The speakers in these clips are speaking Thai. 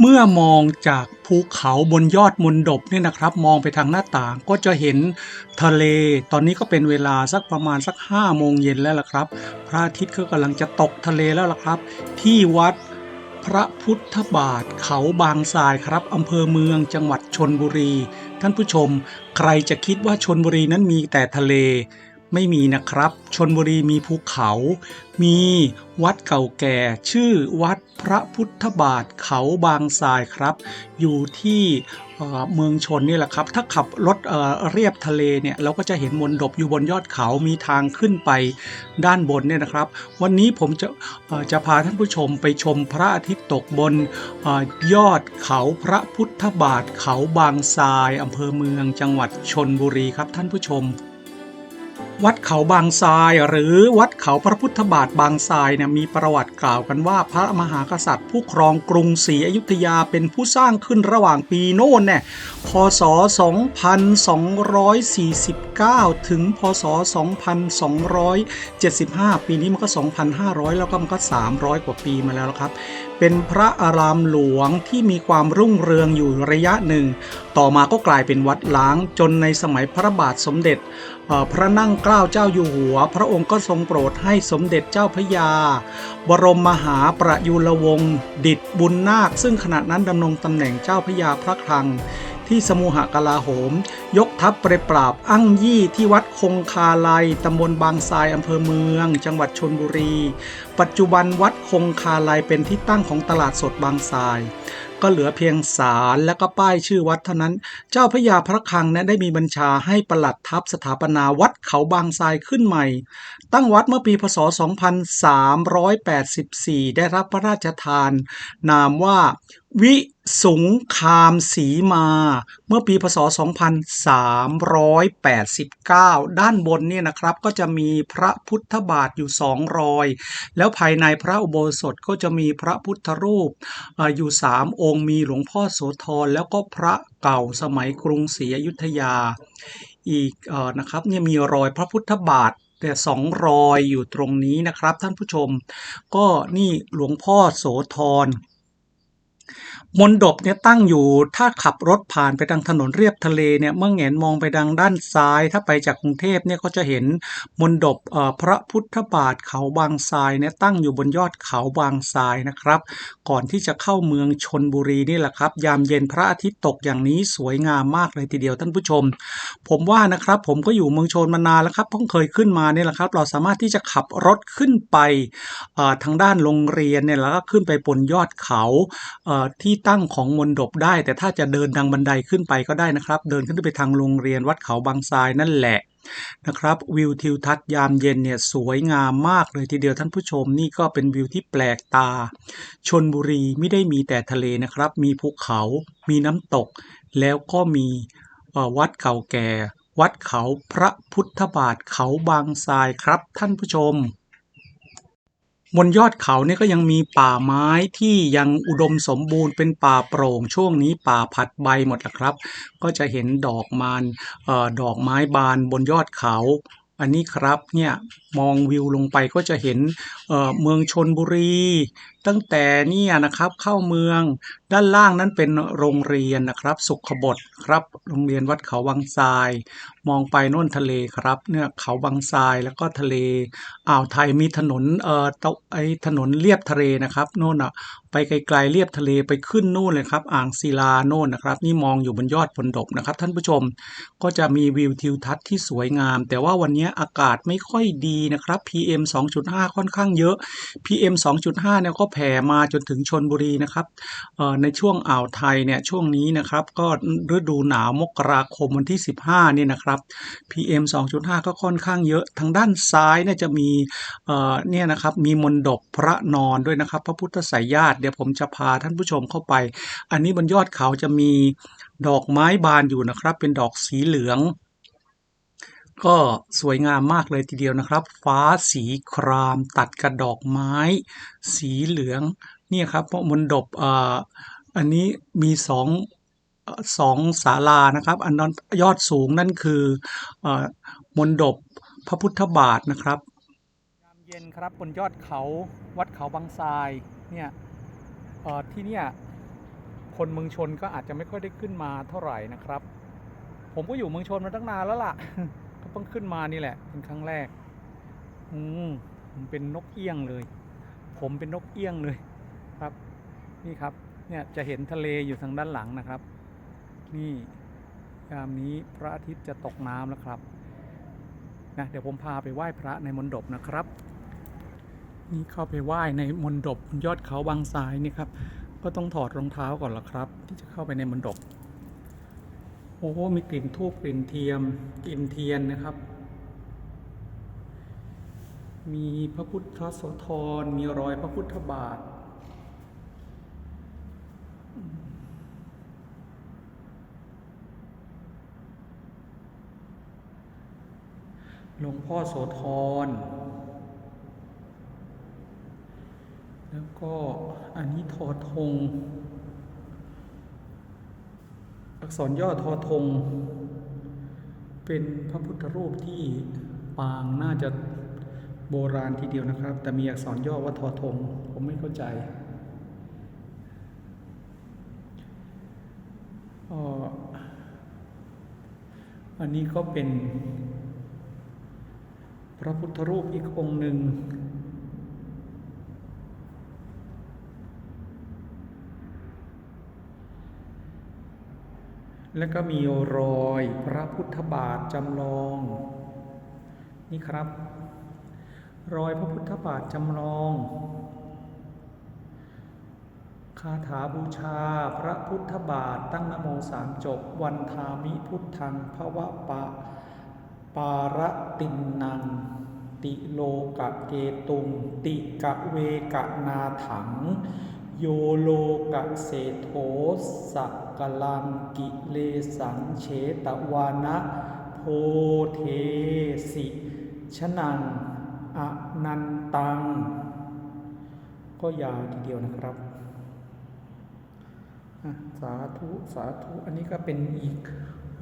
เมื่อมองจากภูเขาบนยอดมนดบเนี่ยนะครับ มองไปทางหน้าต่างก็จะเห็นทะเล ตอนนี้ก็เป็นเวลาสักประมาณสักห้าโมงเย็นแล้วล่ะครับ พระอาทิตย์ก็กำลังจะตกทะเลแล้วล่ะครับ ที่วัดพระพุทธบาทเขาบางทรายครับอำเภอเมืองจังหวัดชนบุรี ท่านผู้ชม ใครจะคิดว่าชนบุรีนั้นมีแต่ทะเล ไม่มีนะครับชนบุรีมีภูเขา มีวัดเก่าแก่ ชื่อวัดพระพุทธบาทเขาบางทรายครับ อยู่ที่เมืองชนนี่แหละครับ ถ้าขับรถเเรียบทะเลเนี่ยเราก็จะเห็นมนดบอยู่บนยอดเขามีทางขึ้นไปด้านบนเนี่ยนะครับ วันนี้ผมจะจะพาท่านผู้ชมไปชมพระอาทิตย์ตกบนอยอดเขาพระพุทธบาทเขาบางทรายอำเภอเมืองจังหวัดชนบุรีครับท่านผู้ชม วัดเขาบางทราย หรือวัดเขาพระพุทธบาทบางทรายเนี่ยมีประวัติกล่าวกันว่าพระมหากษัตริย์ ผู้ครองกรุงศรีอยุธยาเป็นผู้สร้างขึ้นระหว่างปีโน่นเนี่ยพศ 2249 ถึงพศ 2275 ปีนี้มันก็ 2,500 แล้วก็มันก็ 300 กว่าปีมาแล้วครับ เป็นพระอารามหลวงที่มีความรุ่งเรืองอยู่ระยะหนึ่ง ต่อมาก็กลายเป็นวัดล้างจนในสมัยพระบาทสมเด็จ พระนั่งเกล้าเจ้าอยู่หัว พระองค์ก็ทรงโปรดให้สมเด็จเจ้าพระยา บรมมหาประยุรวงศ์ดิตบุญนาค ซึ่งขณะนั้นดำรงตำแหน่งเจ้าพระยาพระคลัง ที่สมุหกลาโหม ยกทัพไปปราบอั้งยี่ที่วัดคงคาลัยตำบลบางทรายอำเภอเมือง จังหวัดชนบุรี ปัจจุบันวัดคงคาลัยเป็นที่ตั้งของตลาดสดบางทราย ก็เหลือเพียงศาลและก็ป้ายชื่อวัดเท่านั้น เจ้าพระยาพระคลังเนี่ยได้มีบัญชาให้ประหลัดทัพสถาปนาวัดเขาบางทรายขึ้นใหม่ ตั้งวัดเมื่อปีพศ 2384 ได้รับพระราชทาน นามว่าวิสุงคามสีมา เมื่อปีพศ 2389 ด้านบนเนี่ยนะครับก็จะมีพระพุทธบาทอยู่สองรอย แล้วภายในพระอุโบสถก็จะมีพระพุทธรูปอยู่สามองค์มีหลวงพ่อโสธรแล้วก็พระเก่าสมัยกรุงศรีอยุธยา อีกอนะครับเนี่ยมีรอยพระพุทธบาทแต่สองรอยอยู่ตรงนี้นะครับท่านผู้ชม ก็นี่หลวงพ่อโสธร มนดบเนี่ยตั้งอยู่ถ้าขับรถผ่านไปทางถนนเรียบทะเลเนี่ยเมื่อแงนมองไปทางด้านซ้าย ถ้าไปจากกรุงเทพเนี่ยก็จะเห็นมนดบพระพุทธบาทเขาบางทรายเนี่ยตั้งอยู่บนยอดเขาบางทรายนะครับ ก่อนที่จะเข้าเมืองชนบุรีนี่แหละครับ ยามเย็นพระอาทิตย์ตกอย่างนี้สวยงามมากเลยทีเดียวท่านผู้ชม ผมว่านะครับผมก็อยู่เมืองชนมานานแล้วครับเพิ่งเคยขึ้นมาเนี่ยแหละครับ เราสามารถที่จะขับรถขึ้นไปทางด้านโรงเรียนเนี่ยแล้วก็ขึ้นไปบนยอดเขาที่ตั้งของมนดบได้ แต่ถ้าจะเดินทางบันไดขึ้นไปก็ได้นะครับ เดินขึ้นไปทางโรงเรียนวัดเขาบางทรายนั่นแหละนะครับวิวทิวทัศน์ยามเย็นเนี่ยสวยงามมากเลยทีเดียวท่านผู้ชมนี่ก็เป็นวิวที่แปลกตา ชนบุรีไม่ได้มีแต่ทะเลนะครับ มีภูเขา มีน้ำตก แล้วก็มีวัดเก่าแก่ วัดเขาพระพุทธบาทเขาบางทรายครับท่านผู้ชม บนยอดเขาเนี่ยก็ยังมีป่าไม้ที่ยังอุดมสมบูรณ์เป็นป่าโปร่งช่วงนี้ป่าผัดใบหมดแล้วครับ ก็จะเห็นดอกมานออดอกไม้บานบนยอดเขา อันนี้ครับเนี่ยมองวิวลงไปก็จะเห็นเเมืองชนบุรี ตั้งแต่เนี่ยนะครับเข้าเมืองด้านล่างนั้นเป็นโรงเรียนนะครับ สุขบดครับ โรงเรียนวัดเขาวังทราย มองไปโน่นทะเลครับเนี่ยเขาบางทรายแล้วก็ทะเลอ่าวไทยมีถนนเอ่อตไอถนนเลียบทะเลนะครับโน่นอะไปไกลๆเลียบทะเลไปขึ้นนู่นเลยครับ อ่างศิลาโน่นนะครับ นี่มองอยู่บนยอดบนดบนะครับ ท่านผู้ชมก็จะมีวิวทิวทัศน์ที่สวยงาม แต่ว่าวันนี้อากาศไม่ค่อยดีนะครับ PM 2.5 ค่อนข้างเยอะ PM 2.5เนี่ยก็แผ่มาจนถึงชนบุรีนะครับในช่วงอ่าวไทยเนี่ยช่วงนี้นะครับก็ฤดูหนาวมกราคมวันที่ 15เนี่ยนะครับ PM 2.5 ก็ค่อนข้างเยอะ ทางด้านซ้ายเนี่ยจะมีเนี่ยนะครับมีมนดบพระนอนด้วยนะครับ พระพุทธไสยญาติเดี๋ยวผมจะพาท่านผู้ชมเข้าไป อันนี้บนยอดเขาจะมีดอกไม้บานอยู่นะครับ เป็นดอกสีเหลือง ก็สวยงามมากเลยทีเดียวนะครับ ฟ้าสีครามตัดกับดอกไม้ สีเหลืองเนี่ยครับเพราะมนดบอ่ออันนี้มีสองสองศาลานะครับ อันนั้นยอดสูงนั่นคืออมนดบพระพุทธบาทนะครับยามเย็นครับบนยอดเขาวัดเขาบางทรายเนี่ยที่เนี่ยคนเมืองชนก็อาจจะไม่ค่อยได้ขึ้นมาเท่าไหร่นะครับ ผมก็อยู่เมืองชนมาตั้งนานแล้วล่ะ เพิ่งขึ้นมานี่แหละ เป็นครั้งแรก อืมผมเป็นนกเอี้ยงเลย ผมเป็นนกเอี้ยงเลยครับ นี่ครับ เนี่ยจะเห็นทะเลอยู่ทางด้านหลังนะครับ นี่ยามนี้พระอาทิตย์จะตกน้ำแล้วครับนะเดี๋ยวผมพาไปไหว้พระในมณฑปนะครับ นี่เข้าไปไหว้ในมณฑปยอดเขาบางทรายนี่ครับ ก็ต้องถอดรองเท้าก่อนละครับ ที่จะเข้าไปในมณฑป โอ้โหมีกลิ่นทูบกลิ่นเทียม กลิ่นเทียนนะครับ มีพระพุทธโสธร มีรอยพระพุทธบาท หลวงพ่อโสธร แล้วก็อันนี้ทอทง อักษรย่อทอทง เป็นพระพุทธรูปที่ปางน่าจะโบราณทีเดียวนะครับ แต่มีอักษรย่อว่าทอทง ผมไม่เข้าใจอ,อ,อันนี้ก็เป็นพระพุทธรูปอีกองค์หนึ่ง แล้วก็มีรอยพระพุทธบาทจำลอง นี่ครับ รอยพระพุทธบาทจำลองคาถาบูชาพระพุทธบาทตั้งนโมสามจบ วันทามิพุทธังพระวะปะ ปารตินนัง ติโลกะเกตุง ติกะเวกะนาถัง โยโลกะเศโธสักกลังกิเลสังเฉตวานะโพเทสิชนังอนันตัง ก็ยาวทีเดียวนะครับ สาธุ สาธุ อันนี้ก็เป็นอีก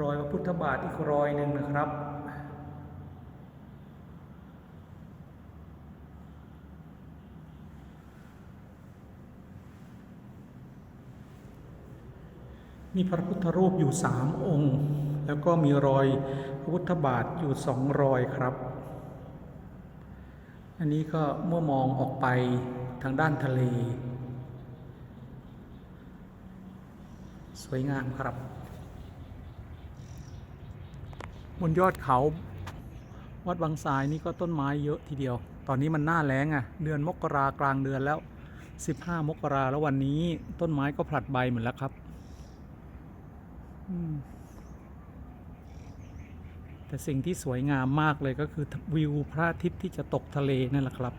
รอยพระพุทธบาทอีกรอยหนึ่งนะครับ มีพระพุทธรูปอยู่สามองค์ แล้วก็มีรอยพระพุทธบาทอยู่สองรอยครับ อันนี้ก็เมื่อมองออกไปทางด้านทะเล สวยงามครับ บนยอดเขา วัดบางทรายนี่ก็ต้นไม้เยอะทีเดียว ตอนนี้มันหน้าแล้งอะ่ะ เดือนมกรากลางเดือนแล้ว 15 มกราแล้ววันนี้ต้นไม้ก็ผลัดใบเหมดแล้วครับ แต่สิ่งที่สวยงามมากเลยก็คือวิวพระอาทิตย์ที่จะตกทะเลนั่นแหละครับ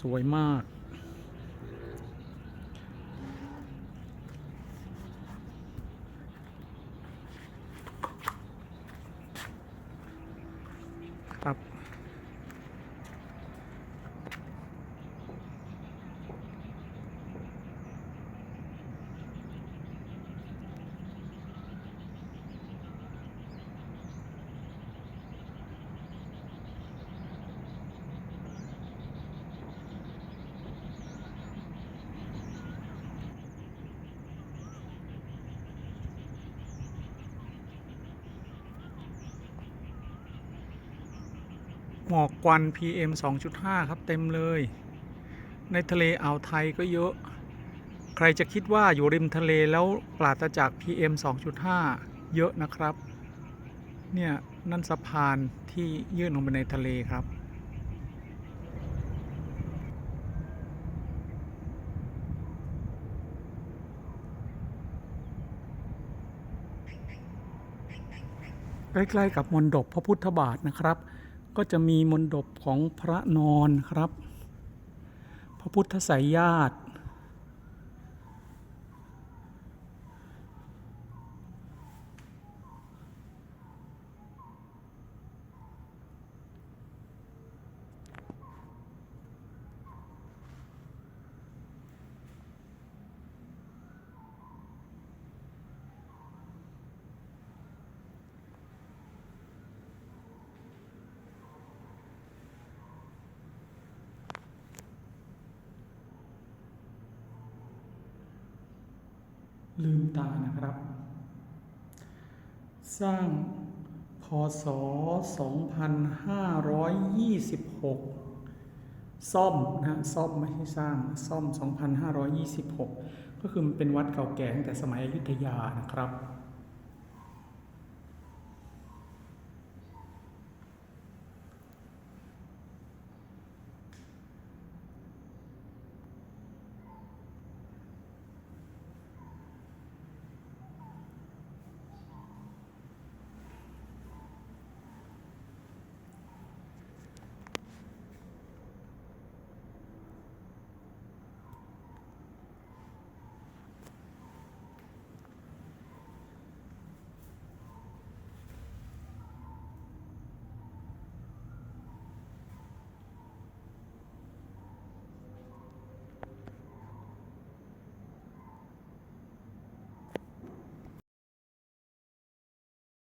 สวยมาก หมอกควัน PM 2.5 ครับเต็มเลย ในทะเลอ่าวไทยก็เยอะ ใครจะคิดว่าอยู่ริมทะเลแล้วปราศจาก PM 2.5 เยอะนะครับ เนี่ย นั่นสะพานที่ยื่นลงไปในทะเลครับใกล้ ๆ กับมณฑปพระพุทธบาทนะครับ ก็จะมีมนดบของพระนอนครับ พระพุทธไสยญาติ ลืมตานะครับ สร้างพศ 2526 ซ่อมนะฮะซ่อมไม่ใช่สร้างซ่อม 2526 ก็คือมันเป็นวัดเก่าแก่ตั้งแต่สมัยอยุธยานะครับ